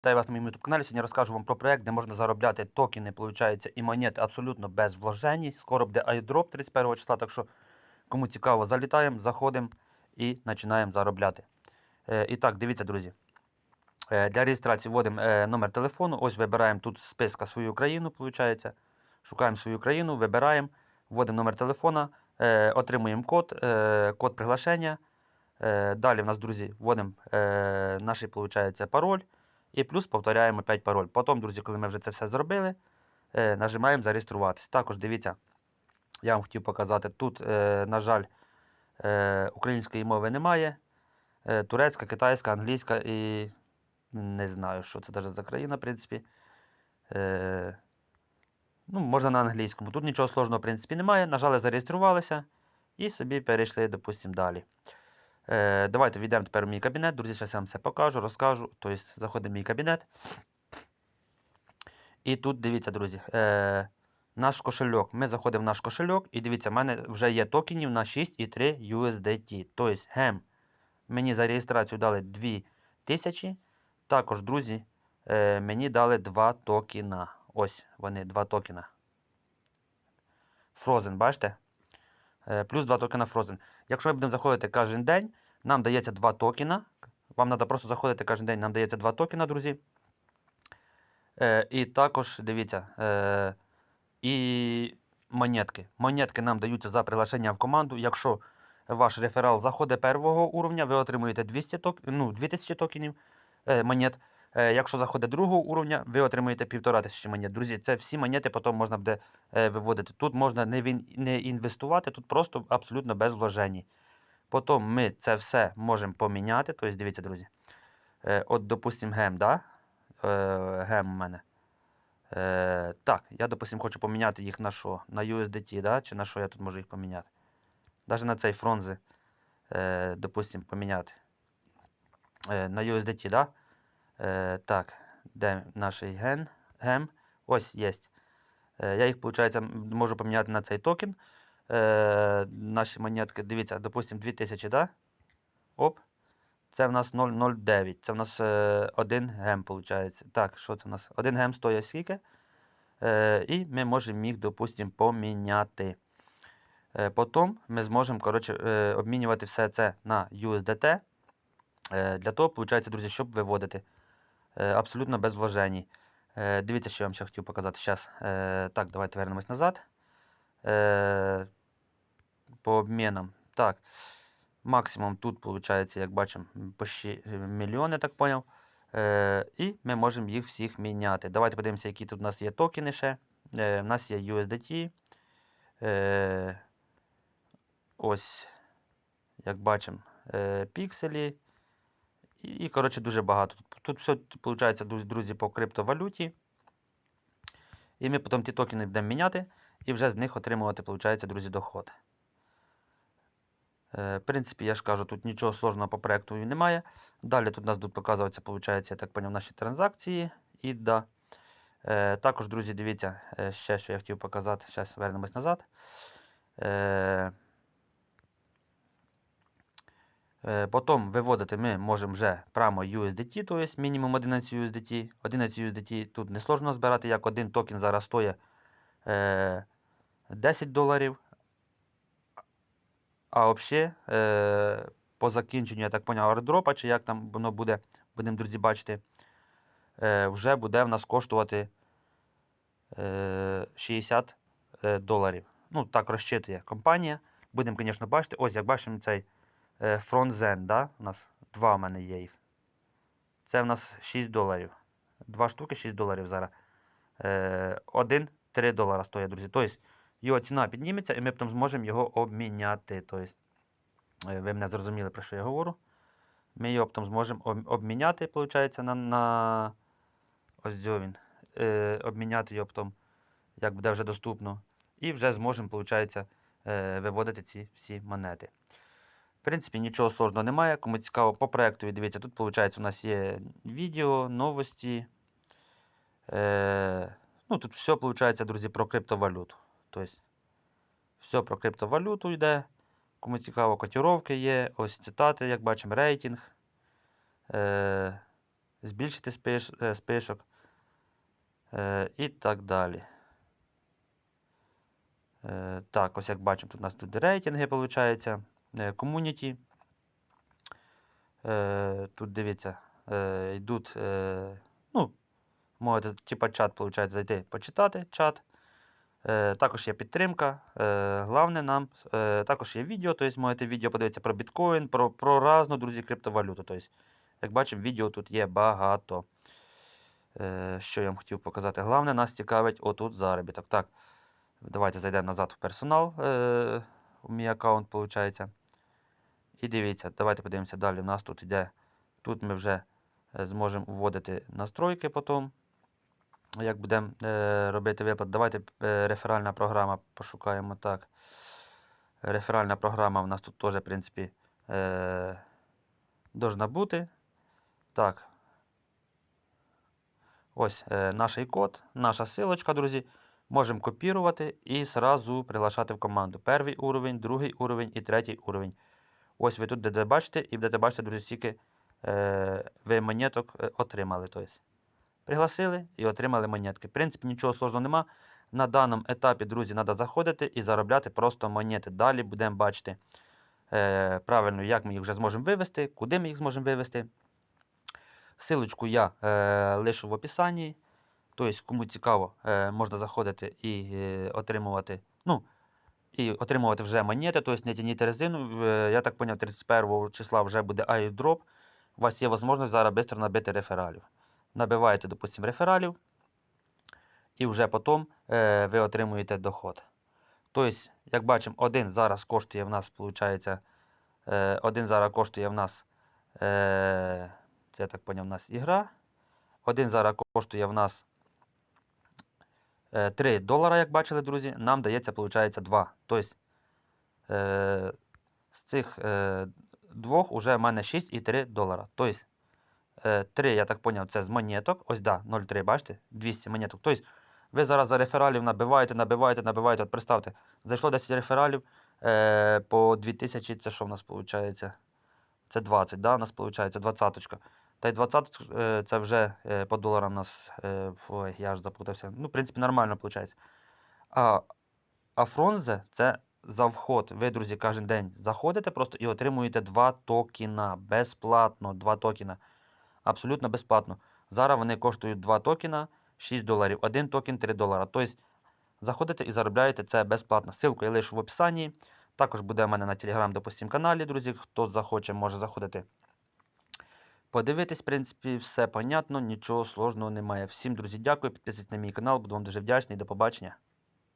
Вітаю вас на моєму YouTube каналі. Сьогодні розкажу вам про проект, де можна заробляти токени, получається, і монети абсолютно без вложень. Скоро буде iDrop 31 числа, так що кому цікаво, залітаємо, заходимо і починаємо заробляти. Е, і так, дивіться, друзі. Е, для реєстрації вводимо е, номер телефону. Ось вибираємо тут з списка свою країну, виходить. Шукаємо свою країну, вибираємо, вводимо номер телефона, е, отримуємо код, е, код приглашення. Е, далі в нас, друзі, вводимо е, наш, виходить, пароль. І плюс повторяємо 5 пароль. Потім, друзі, коли ми вже це все зробили, е, нажимаємо зареєструватись. Також дивіться, я вам хотів показати, тут, е, на жаль, е, української мови немає. Турецька, китайська, англійська і не знаю, що це навіть за країна, в принципі. Ну, можна на англійському. Тут нічого сложного, в принципі, немає. Нажали, зареєструвалися і собі перейшли, допустимо, далі. Е, давайте війдемо тепер в мій кабінет. Друзі, зараз я вам все покажу, розкажу. Тобто, заходимо в мій кабінет. І тут дивіться, друзі, е, наш кошельок. Ми заходимо в наш кошельок, і дивіться, в мене вже є токенів на 6,3 USDT. Тобто, гем, мені за реєстрацію дали 2000. Також, друзі, е, мені дали 2 токена. Ось вони, 2 токена. Frozen, бачите? Е, плюс 2 токена Frozen. Якщо ми будемо заходити кожен день, нам дається 2 токена. Вам треба просто заходити кожен день, нам дається 2 токена, друзі. Е, і також дивіться. Е, і монетки. Монетки нам даються за приглашення в команду. Якщо ваш реферал заходить первого уровня, ви отримуєте 200 ток... ну, 2000 токенів монет. Е, якщо заходить другого уровня, ви отримуєте 1500 монет. Друзі, це всі монети потім можна буде е, виводити. Тут можна не, інвестувати, тут просто абсолютно без вложень. Потім ми це все можемо поміняти. Тобто, дивіться, друзі. Е, от, допустимо, гем, да? Гем у мене. Так, я, допустимо, хочу поміняти їх на що? На USDT, да? чи на що я тут можу їх поміняти? Навіть на цей фронзи, допустимо, поміняти. На USDT, да? Е, так, де наш ген? гем? Ось є. Е, я їх, виходить, можу поміняти на цей токен. Е, наші монетки, дивіться, допустимо, 2000, да? Оп. Це в нас 0,09. Це в нас е, 1 гем, виходить. Так, що це в нас? 1 гем стоїть скільки? І ми можемо їх, допустимо, поміняти. Потім ми зможемо коротше, обмінювати все це на USDT. Для того, виходить, друзі, щоб виводити. Е, абсолютно без вложень. Е, дивіться, що я вам ще хотів показати. Зараз. Е, так, давайте вернемось назад. По обмінам. Так. Максимум тут, виходить, як бачимо, почти мільйон, я так поняв. І ми можемо їх всіх міняти. Давайте подивимося, які тут у нас є токени ще. У нас є USDT. Ось, як бачимо, пікселі. І, коротше, дуже багато. Тут, все, виходить, друзі, по криптовалюті. І ми потім ті токени будемо міняти і вже з них отримувати, виходить, друзі, доход. Е, В принципі, я ж кажу, тут нічого сложного по проекту немає. Далі тут у нас будуть показуватися, виходить, я так поняв, наші транзакції. І да. Е, також, друзі, дивіться, е, ще що я хотів показати. Зараз вернемось назад. Е, е, потім виводити ми можемо вже прямо USDT, тобто мінімум 11 USDT. 11 USDT тут не сложно збирати, як один токен зараз стоїть е, 10 доларів. А взагалі, е, по закінченню, я так поняв, аеродропа, чи як там воно буде, будемо, друзі, бачити, е, вже буде в нас коштувати е, 60 е, доларів. Ну, так розчитує компанія. Будемо, звісно, бачити. Ось, як бачимо, цей е, Frontzen, да? у нас два в мене є їх. Це в нас 6 доларів. Два штуки 6 доларів зараз. Е, один 3 долара стоїть, друзі. Тобто, його ціна підніметься, і ми потім зможемо його обміняти. Тобто, е, ви мене зрозуміли, про що я говорю. Ми його потім зможемо обміняти, виходить, на, на... ось. Е, обміняти його потім, як буде вже доступно. І вже зможемо, виходить, виводити ці всі монети. В принципі, нічого сложного немає. Кому цікаво по проекту, дивіться, тут, виходить, у нас є відео, новості. Е, ну, тут все, виходить, друзі, про криптовалюту. Тобто, все про криптовалюту йде. Кому цікаво, котировки є. Ось цитати, як бачимо, рейтинг. Е, збільшити спиш, е, спишок е, і так далі. Е, так, ось як бачимо, тут у нас тут рейтинги, виходить, ком'юніті. Е, тут дивіться, е, йдуть, е, ну, можете, типа чат, виходить, зайти, почитати чат. Е, також є підтримка. Е, головне нам, е, також є відео, тобто можете відео подивитися про біткоін, про, про різну, друзі, криптовалюту. Тобто, як бачимо, відео тут є багато. Е, що я вам хотів показати? Головне, нас цікавить отут заробіток. Так, давайте зайдемо назад в персонал. Е, у мій аккаунт, виходить. І дивіться, давайте подивимося далі. У нас тут йде. Тут ми вже е, зможемо вводити настройки потім. Як будемо е, робити виплат. Давайте е, реферальна програма пошукаємо так. Реферальна програма у нас тут теж, в принципі, е, должна бути. Так. Ось е, наш код, наша силочка, друзі. Можемо копірувати і сразу приглашати в команду. Перший уровень, другий уровень і третій уровень. Ось ви тут будете бачите, і будете бачити, друзі, скільки е, ви монеток е, отримали. Тобто, пригласили і отримали монетки. В принципі, нічого сложного нема. На даному етапі, друзі, треба заходити і заробляти просто монети. Далі будемо бачити е, правильно, як ми їх вже зможемо вивести, куди ми їх зможемо вивести. Силочку я е, лишу в описанні. Тобто, кому цікаво, е, можна заходити і е, отримувати. Ну, і отримувати вже монети, тобто не резину. Е, Я так зрозумів, 31 числа вже буде iDrop. У вас є можливість зараз швидко набити рефералів. Набиваєте, допустимо, рефералів, і вже потім е, ви отримуєте доход. Тобто, як бачимо, один зараз коштує в нас, виходить, е, один зараз коштує в нас, це я так поняв, в нас ігра. Один зараз коштує в нас 3 долара, як бачили, друзі. Нам дається, виходить, 2. Тобто, е, з цих е, двох уже в мене 6,3 долара. Тобто, е, 3, я так поняв, це з монеток. Ось, да, 0,3, бачите? 200 монеток. Тобто, ви зараз за рефералів набиваєте, набиваєте, набиваєте. От представте, зайшло 10 рефералів е, по 2000, це що в нас виходить? Це 20, да, у нас виходить 20. Та й 20 е, це вже е, по доларам у нас. Е, ой, я ж запутався. Ну, в принципі, нормально виходить. А, а фронзе це за вход. Ви, друзі, кожен день заходите просто і отримуєте 2 токена. Безплатно. 2 токена. Абсолютно безплатно. Зараз вони коштують 2 токена 6 доларів. Один токен 3 долара. Тобто заходите і заробляєте це безплатно. Ссылку я лишу в описанні. Також буде в мене на телеграм, допустим, каналі, друзі. Хто захоче, може заходити. Подивитись, в принципі, все понятно, нічого сложного немає. Всім, друзі, дякую. Підписуйтесь на мій канал, буду вам дуже вдячний. До побачення.